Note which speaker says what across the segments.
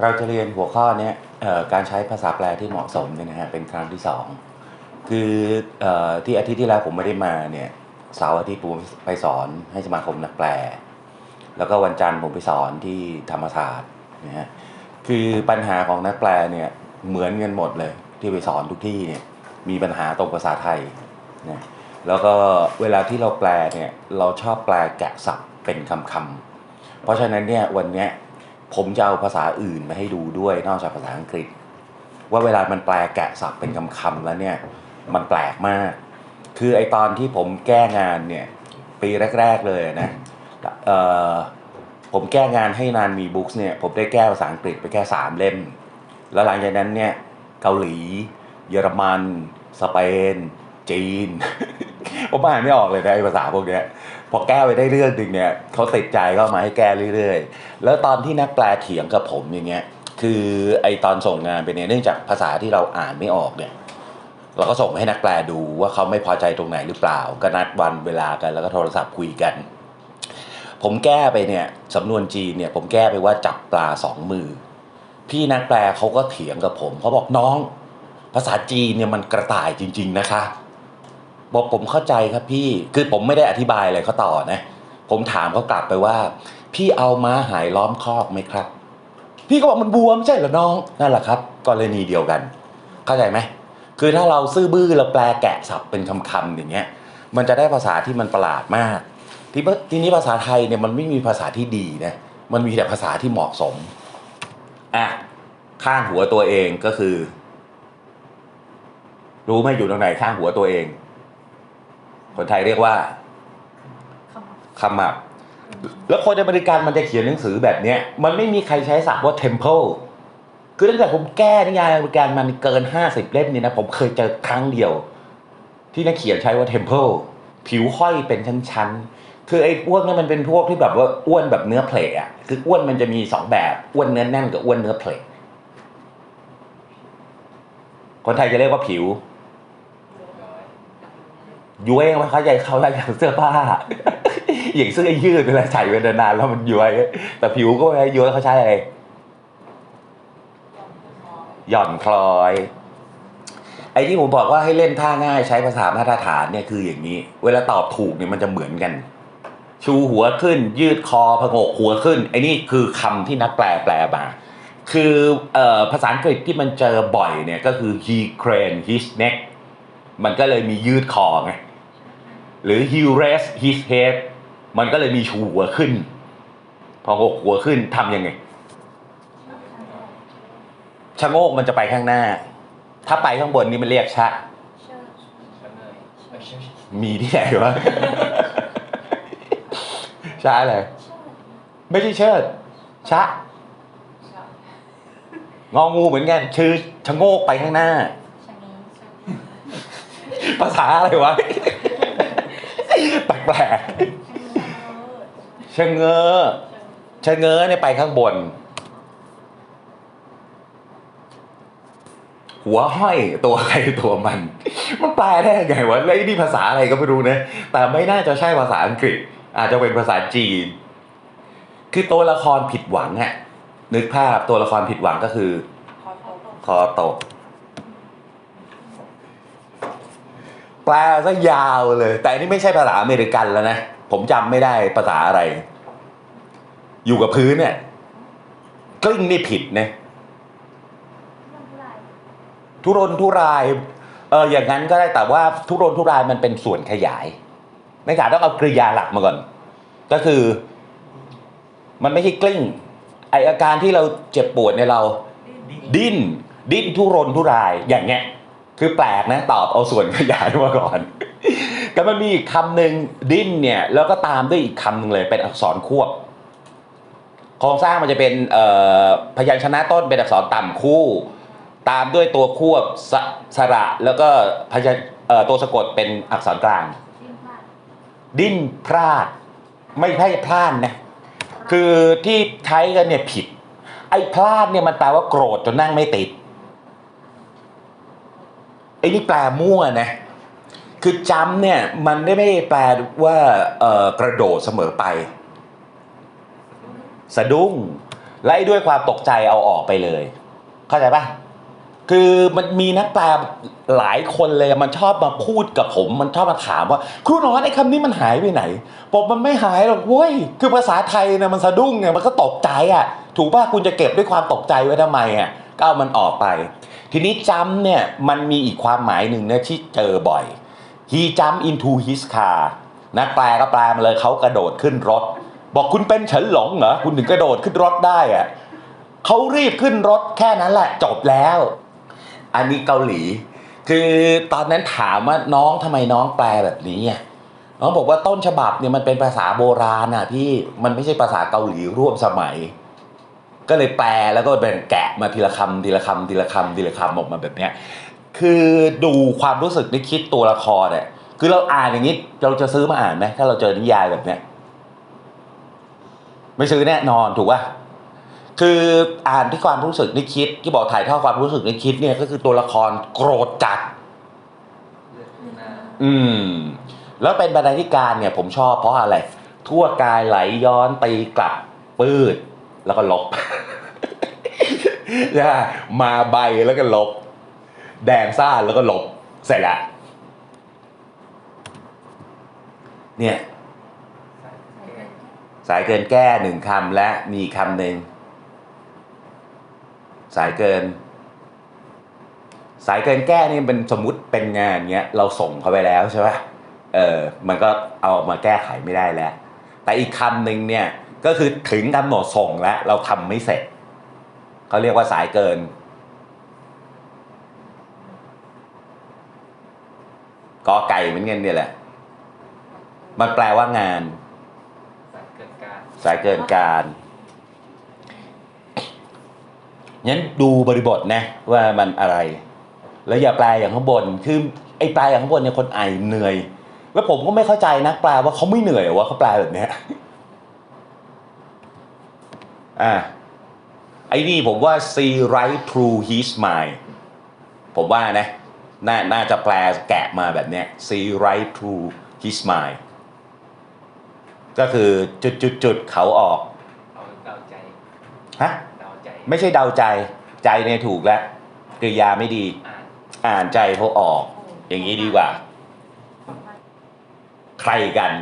Speaker 1: เราจะเรียนหัวข้อนี้การใช้ภาษาแปลที่เหมาะสมเนี่ยนะฮะเป็นครั้งที่สองคือออที่อาทิตย์ที่แล้วผมไม่ได้มาเนี่ยเสาร์อาทิตย์ผมไปสอนให้สมาคมนักแปล แล้วก็วันจันทร์ผมไปสอนที่ธรรมศาสตร์นะฮะคือปัญหาของนักแปลเนี่ยเหมือนกันหมดเลย ที่ไปสอนทุกที่เนี่ยมีปัญหาตรงภาษาไทยนะแล้วก็เวลาที่เราแปลเนี่ยเราชอบแปลแกะศัพท์เป็นคำๆเพราะฉะนั้นเนี่ยวันเนี้ย ผมจะเอาภาษาอื่นมาให้ดูด้วยนอกจากภาษาอังกฤษ ว่าเวลามันแปลแกะศัพท์เป็นคำๆแล้วเนี่ย มันแปลกมาก คือไอตอนที่ผมแก้งานเนี่ย ปีแรก ๆเลยนะผมแก้งานให้นานมีบุ๊กส์เนี่ย ผมได้แก้ภาษาอังกฤษไปแค่สามเล่ม แล้วหลังจากนั้นเนี่ย เกาหลี เยอรมัน สเปน จีน ผมอ่านไม่ออกเลยนะไอภาษาพวกเนี้ยพอแก้ไปได้เรื่องหนึ่งเนี่ยเขาติดใจก็มาให้แก้เรื่อยๆ แล้วตอนที่นักแปลเถียงกับผมอย่างเงี้ย คือไอตอนส่งงานไปเนี่ยเนื่องจากภาษาที่เราอ่านไม่ออกเนี่ยเราก็ส่งให้นักแปลดูว่าเขาไม่พอใจตรงไหนหรือเปล่า ก็นัดวันเวลากัน แล้วก็โทรศัพท์คุยกัน ผมแก้ไปเนี่ยสำนวนจีนเนี่ย ผมแก้ไปว่าจับปลาสองมือ พี่นักแปลเขาก็เถียงกับผมเขาบอกน้อง ภาษาจีนเนี่ยมันกระต่ายจริง ๆ นะคะ บอกผมเข้าใจครับพี่คือผมไม่ได้อธิบายอะไรเขาต่อนะ ผมถามเขากลับไปว่า พี่เอาม้าหายล้อมคอกไหมครับ พี่ก็บอกมันบวมใช่เหรอน้องนั่นแหละครับกรณีเดียวกัน เข้าใจไหมคือถ้าเราซื่อบื้อเราแปลแกะศัพท์เป็นคำๆอย่างเงี้ย มันจะได้ภาษาที่มันประหลาดมาก ที่ทีนี้ภาษาไทยเนี่ยมันไม่มีภาษาที่ดีนะมันมีแต่ภาษาที่เหมาะสมอะข้างหัวตัวเองก็คือ รู้ไหมอยู่ตรงไหนข้างหัวตัวเอง คนไทยเรียกว่าขมับ แล้วคนอเมริกันมันจะเขียนหนังสือแบบเนี้ย มันไม่มีใครใช้ศัพท์ว่า temple คือตั้งแต่ผมแก้นิยายอเมริกันมันเกินห้าสิบเล่มนี่นะ ผมเคยเจอครั้งเดียว ที่นักเขียนใช้ว่า temple ผิวห้อยเป็นชั้นๆ คือไอ้อ้วนนี่มันเป็นพวกที่แบบว่าอ้วนแบบเนื้อเพลอะคืออ้วนมันจะมีสองแบบอ้วนเนื้อแน่นกับอ้วนเนื้อเพลคนไทยจะเรียกว่าผิว ย้วยมันเขาใจเขาอย่างเสื้อผ้าอย่างเสื้อยืดเวลาใส่ไปนานๆแล้วมันย้วย แต่ผิวก็ไม่ย้วยเขาใช้อะไรหย่อนคล้อยไอ้ที่ผมบอกว่าให้เล่นท่าง่ายใช้ภาษามาตรฐานเนี่ยคืออย่างนี้ เวลาตอบถูกเนี่ยมันจะเหมือนกัน ชูหัวขึ้น ยืดคอผงกหัวขึ้นไอ้นี่คือคำที่นักแปลแปลมาคือออภาษาอังกฤษที่มันเจอบ่อยเนี่ยก็คือ he crane his neck มันก็เลยมียืดคอไง หรือ he raised his head มันก็เลยมีชูหัวขึ้น พอหกหัวขึ้นทำยังไงชะโงกมันจะไปข้างหน้า ถ้าไปข้างบนนี่มันเรียกชะ มีที่ไหนวะชะอะไร ไม่ใช่เชิด ชะ งองูเหมือนกันชื่อชะโงกไปข้างหน้า ภาษาอะไรวะแปลกๆชะเง้อชะเง้อเนี่ยไปข้างบน หัวห้อยตัวใครตัวมัน มันแปลได้ยังไงวะแล้วไอ้นี่ภาษาอะไรก็ไม่รู้นะ แต่ไม่น่าจะใช่ภาษาอังกฤษ อาจจะเป็นภาษาจีน คือตัวละครผิดหวังอะนึกภาพตัวละครผิดหวังก็คือ คอตก แปลซะยาวเลย แต่อันนี่ไม่ใช่ภาษาอเมริกันแล้วนะ ผมจำไม่ได้ภาษาอะไร อยู่กับพื้นเนี่ยกลิ้งนี่ผิดนะทุรนทุรายเอออย่างนั้นก็ได้แต่ว่าทุรนทุรายมันเป็นส่วนขยายในการต้องเอากริยาหลักมาก่อน ก็คือ มันไม่ใช่กลิ้ง ไออาการที่เราเจ็บปวดในเรา ดิ้นดิ้นทุรนทุรายอย่างเงี้ย คือแปลกนะตอบเอาส่วนขยายมาก่อนแต่มันมีอีกคำหนึ่งดิ้นเนี่ยแล้วก็ตามด้วยอีกคำหนึ่งเลยเป็นอักษรควบโครงสร้างมันจะเป็นพยัญชนะต้นเป็นอักษรต่ำคู่ ตามด้วยตัวควบสสระแล้วก็พยัญตัวสะกดเป็นอักษรกลาง ดิ้นพลาด ไม่ใช่พลาดนะคือที่ใช้กันเนี่ยผิด ไอ้พลาดเนี่ยมันแปลว่าโกรธจนนั่งไม่ติด ไอ้นี่แปลมั่วนะ คือจำเนี่ย มันไม่ได้แปลว่าเอ่อกระโดดเสมอไป สะดุ้ง และไอ้ด้วยความตกใจเอาออกไปเลย เข้าใจปะคือมันมีนักแปลหลายคนเลยมันชอบมาพูดกับผม มันชอบมาถามว่าครูหนอนไอ้คำนี้มันหายไปไหนบอกมันไม่หายหรอกเว้ยคือภาษาไทยเนี่ยมันสะดุ้งไงมันก็ตกใจอะ ถูกป่ะคุณจะเก็บด้วยความตกใจไว้ทำไมอะก็เอามันออกไป ทีนี้จำเนี่ยมันมีอีกความหมายหนึ่งนะที่เจอบ่อย he jump into his car นักแปลก็แปลมาเลยเขากระโดดขึ้นรถ บอกคุณเป็นเฉินหลงเหรอคุณถึงกระโดดขึ้นรถได้อะเขารีบขึ้นรถแค่นั้นแหละจบแล้ว อันนี้เกาหลี คือตอนนั้นถามว่าน้องทำไมน้องแปลแบบนี้อะน้องบอกว่าต้นฉบับเนี่ยมันเป็นภาษาโบราณอะพี่มันไม่ใช่ภาษาเกาหลีร่วมสมัย ก็เลยแปลแล้วก็เป็นแกะมาทีละคำทีละคำทีละคำทีละคำออกมาแบบเนี้ยคือดูความรู้สึกนึกคิดตัวละครเนี่ยคือเราอ่านอย่างนี้เราจะซื้อมาอ่านไหมถ้าเราเจอนิยายแบบเนี้ยไม่ซื้อแน่นอนถูกป่ะคืออ่านที่ความรู้สึกนึกคิด ที่บอกถ่ายทอดความรู้สึกนึกคิดเนี่ยก็คือตัวละครโกรธจัด อืม แล้วเป็นบรรณาธิการเนี่ย ผมชอบเพราะอะไร ทั่วกายไหลย้อนตีกลับปืด แล้วก็ลบนะมาใบแล้วก็ลบ แดงซ่านแล้วก็ลบ เสร็จละเนี่ยสายเกินแก้หนึ่งคำและมีคำหนึ่งสายเกิน สายเกินแก้นี่เป็นสมมุติเป็นงานเงี้ยเราส่งเขาไปแล้วใช่ปะเออมันก็เอามาแก้ไขไม่ได้แล้ว แต่อีกคำหนึ่งเนี่ยก็คือถึงกำหนดส่งแล้วเราทำไม่เสร็จเขาเรียกว่าสายเกิน กอไก่เหมือนกันเนี่ยแหละ มันแปลว่างาน
Speaker 2: เกิดการ
Speaker 1: สายเกินการงั้นดูบริบทนะว่ามันอะไร แล้วอย่าแปลอย่างข้างบน คือไอ้แปลอย่างข้างบนเนี่ยคนอ่านเหนื่อย แล้วผมก็ไม่เข้าใจนะแปลว่าเขาไม่เหนื่อยเหรอว่าเขาแปลแบบเนี้ยอ่าไอ้นี่ผมว่า see right through his mind ผมว่านะน่าน่าจะแปลแกะมาแบบเนี้ย see right through his mind ก็คือจุดจุดจุดๆๆเขาออก
Speaker 2: เอาเดาใจ
Speaker 1: ฮะ
Speaker 2: เดาใจ
Speaker 1: ไม่ใช่เดาใจใจเนี่ยถูกแล้วกริยาไม่ดี
Speaker 2: อ่าน
Speaker 1: อ่านใจเขาออก อย่างนี้ดีกว่า ใครกัน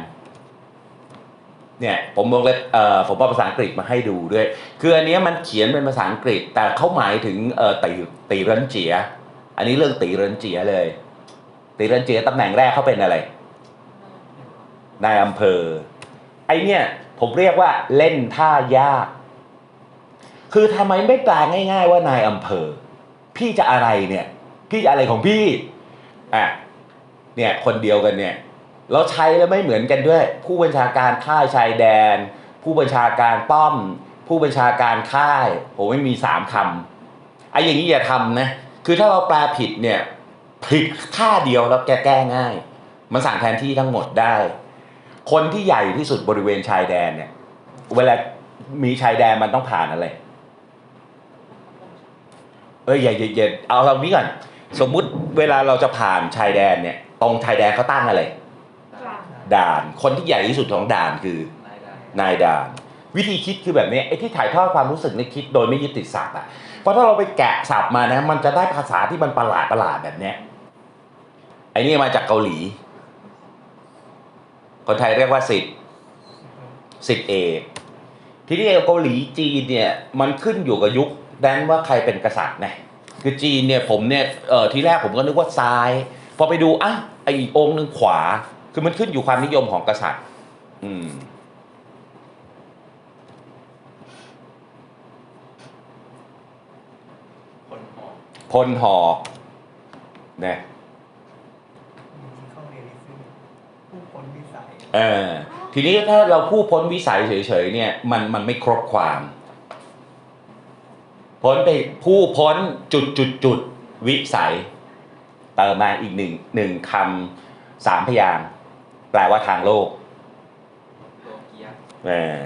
Speaker 1: เนี่ยผมวงเล็บเอ่อผมเอาภาษาอังกฤษมาให้ดูด้วย คืออันนี้มันเขียนเป็นภาษาอังกฤษ แต่เขาหมายถึงเอ่อตีตีรินเจีย อันนี้เรื่องตีรินเจียเลย ตีรินเจียตำแหน่งแรกเขาเป็นอะไรนายอำเภอ ไอเนี่ยผมเรียกว่าเล่นท่ายาก คือทำไมไม่แปลง่าย ๆ ว่านายอำเภอ พี่จะอะไรเนี่ย พี่จะอะไรของพี่อะเนี่ยคนเดียวกันเนี่ย เราใช้แล้วไม่เหมือนกันด้วย ผู้บัญชาการค่ายชายแดน ผู้บัญชาการป้อม ผู้บัญชาการค่ายผมไม่มีสามคำไอ้อย่างนี้อย่าทำนะคือถ้าเราแปลผิดเนี่ยผิดค่าเดียวแล้วแก้แก้ง่าย มันสั่งแทนที่ทั้งหมดได้ คนที่ใหญ่ที่สุดบริเวณชายแดนเนี่ย เวลามีชายแดนมันต้องผ่านอะไรเอ้ยอย่าอย่าอย่าเอาเรานี้ก่อนสมมุติเวลาเราจะผ่านชายแดนเนี่ย ตรงชายแดนเขาตั้งอะไร ด่าน คนที่ใหญ่ที่สุดของด่านคือ
Speaker 2: นายได้
Speaker 1: นายด่าน วิธีคิดคือแบบนี้ไอ้ที่ถ่ายทอดความรู้สึกในคิดโดยไม่ยึดติดศัพท์อะเพราะถ้าเราไปแกะศัพท์มานะ มันจะได้ภาษาที่มันประหลาดประหลาดแบบเนี้ยไอ้นี่มาจากเกาหลี คนไทยเรียกว่าสิทธิ์สิทธิ์เอกทีนี้เกาหลีจีนเนี่ยมันขึ้นอยู่กับยุคนั้นว่าใครเป็นกษัตริย์นะคือจีนเนี่ยผมเนี่ยเออทีแรกผมก็นึกว่าซ้าย พอไปดูอะไอ้อีกองหนึ่งขวา คือมันขึ้นอยู่ความนิยมของกษัตริย์ อืม
Speaker 2: คนหอก
Speaker 1: พลหอกเนี่ย
Speaker 3: ที่เข้าเรียนนิซึ่งผู้พ้นวิสัย
Speaker 1: เออทีนี้ถ้าเราพูดพ้นวิสัยเฉยๆเนี่ยมันมันไม่ครบความ พ้นไปผู้พ้นจุดจุดจุดวิสัย เติมมาอีกหนึ่งหนึ่งคำสามพยางค์แป ลว่าทางโลก
Speaker 2: โลกียะ
Speaker 1: เออ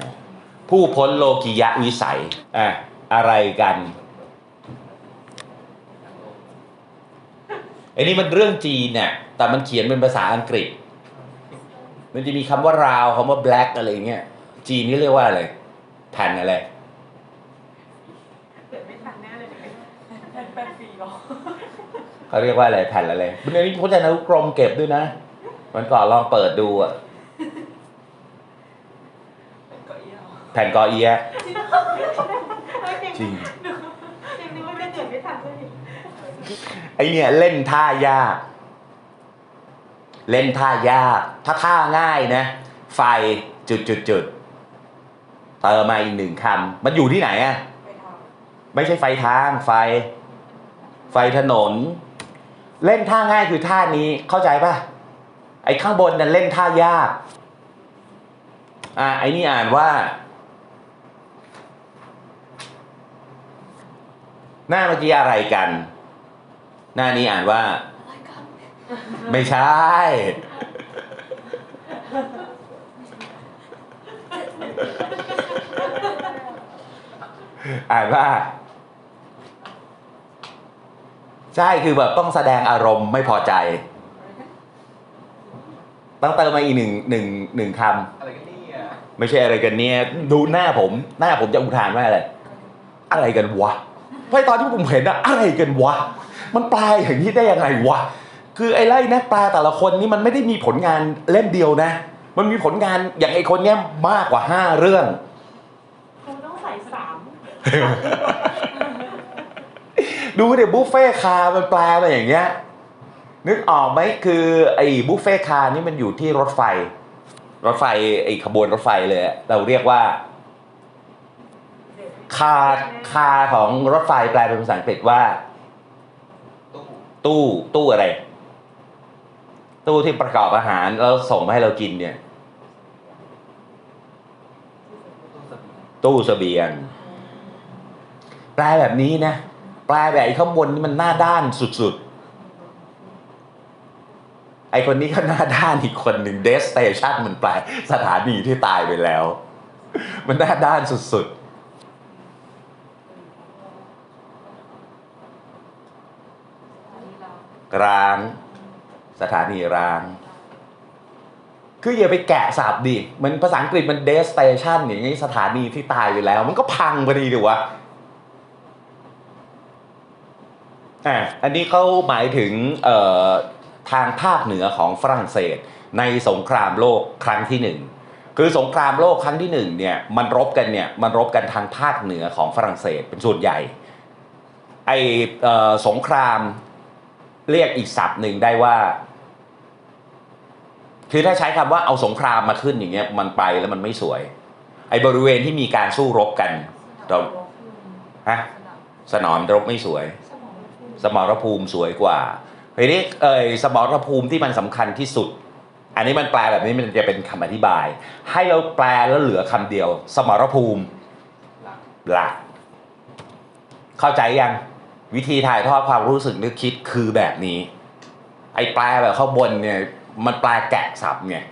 Speaker 1: ผู้พ้นโลกิยะวิสัยอะอะไรกัน
Speaker 2: ทางโลก
Speaker 1: ไอ้นี่มันเรื่องจีนเนี่ยแต่มันเขียนเป็นภาษาอังกฤษ มันจะมีคำว่าราวคำว่า black อะไรเงี้ยจีนนี่เรียกว่าอะไรแผ่นอะไร
Speaker 4: เกิดไม่ทันแน่เลยแผ่นแปดสี่หรอ
Speaker 1: เขาเรียกว่าอะไรแผ่นอะไรมันนี้พจนานุกรมเก็บด้วยนะ มันก่อนลองเปิดดูอะ
Speaker 2: เป็นเก้าอี้เหรอ
Speaker 1: แผ่นกอเอียะจริง
Speaker 4: ยังนึกว่าจะเกิดไม่ทันเลย
Speaker 1: ไอเนี่ยเล่นท่ายาก เล่นท่ายาก ถ้าท่าง่ายนะ ไฟจุดจุดจุดเติมมาอีกหนึ่งคำมันอยู่ที่ไหนอะ
Speaker 4: ไปท
Speaker 1: ไม่ใช่ไฟทาง ไฟ ไฟถนน เล่นท่าง่ายคือท่านี้เข้าใจปะ ไอ้ข้างบนนั้นเล่นท่ายาก อะไอ้นี่อ่านว่า หน้าเมื่อกี้อะไรกัน หน้านี้อ่านว่า ไม่ใช่ อ่านว่า ใช่คือแบบต้องแสดงอารมณ์ไม่พอใจ ต้องเติมมาอีกหนึ่งหนึ่งหนึ่งค
Speaker 2: อะไรกันเนี่ยำ
Speaker 1: ไม่ใช่อะไรกันเนี่ยดูหน้าผม หน้าผมจะอุทานว่าอะไร อะไรกันวะเพราะตอนที่ผมเห็นอะอะไรกันวะ มันแปลอย่างนี้ได้ยังไงวะ คือไอ้ไล่นักแปลแต่ละคนนี่มันไม่ได้มีผลงานเล่มเดียวนะ มันมีผลงานอย่างไอ้คนเนี้ยมากกว่าห้าเรื่องำ
Speaker 4: คงต้องใส่สาม
Speaker 1: ดูเดี๋ยวบุฟเฟ่คาร์มันแปลมาอย่างเงี้ย นึกออกไหมคือไอ้บุฟเฟ่คาร์นี่มันอยู่ที่รถไฟ รถไฟไอ้ขบวนรถไฟเลยอะเราเรียกว่า คาร์คาร์ของรถไฟแปลเป็นภาษาอังกฤษว่า
Speaker 2: ตู้
Speaker 1: ตู้ตู้อะไร ตู้ที่ประกอบอาหารแล้วส่งมาให้เรากินเนี่ย
Speaker 2: ตู้เสบียง
Speaker 1: ตู้เสบียงแปลแบบนี้นะ แปลแบบไอ้ข้างบนนี่มันหน้าด้านสุดๆ ไอคนนี้ก็หน้าด้านอีกคนหนึ่งเดสเตชันมันแปลสถานีที่ตายไปแล้ว มันหน้าด้านสุดๆร้าง สถานีร้าง คืออย่าไปแกะสับดิมันภาษาอังกฤษมัน destination อย่างนี้สถานีที่ตายไปแล้ว มันก็พังพอดีดีวะอะอันนี้เขาหมายถึงเอ่อ ทางภาคเหนือของฝรั่งเศส ในสงครามโลกครั้งที่หนึ่งคือสงครามโลกครั้งที่หนึ่งเนี่ยมันรบกันเนี่ยมันรบกันทางภาคเหนือของฝรั่งเศสเป็นส่วนใหญ่ไอเอ่อสงครามเรียกอีกศัพท์หนึ่งได้ว่า คือถ้าใช้คำว่าเอาสงครามมาขึ้นอย่างเงี้ยมันไปแล้วมันไม่สวย ไอ้บริเวณที่มีการสู้รบกันเราฮะสนามรบไม่สวย สมรภูมิสวยกว่า ทีนี้เอยสมรภูมิที่มันสำคัญที่สุด อันนี้มันแปลแบบนี้มันจะเป็นคำอธิบาย ให้เราแปลแล้วเหลือคำเดียว สมรภูมิ
Speaker 2: ลัก
Speaker 1: หลัก เข้าใจยังวิธีถ่ายทอดความรู้สึกนึกคิดคือแบบนี้ ไอ้แปลแบบข้างบนเนี่ยมันแปลแกะสับเนี่ย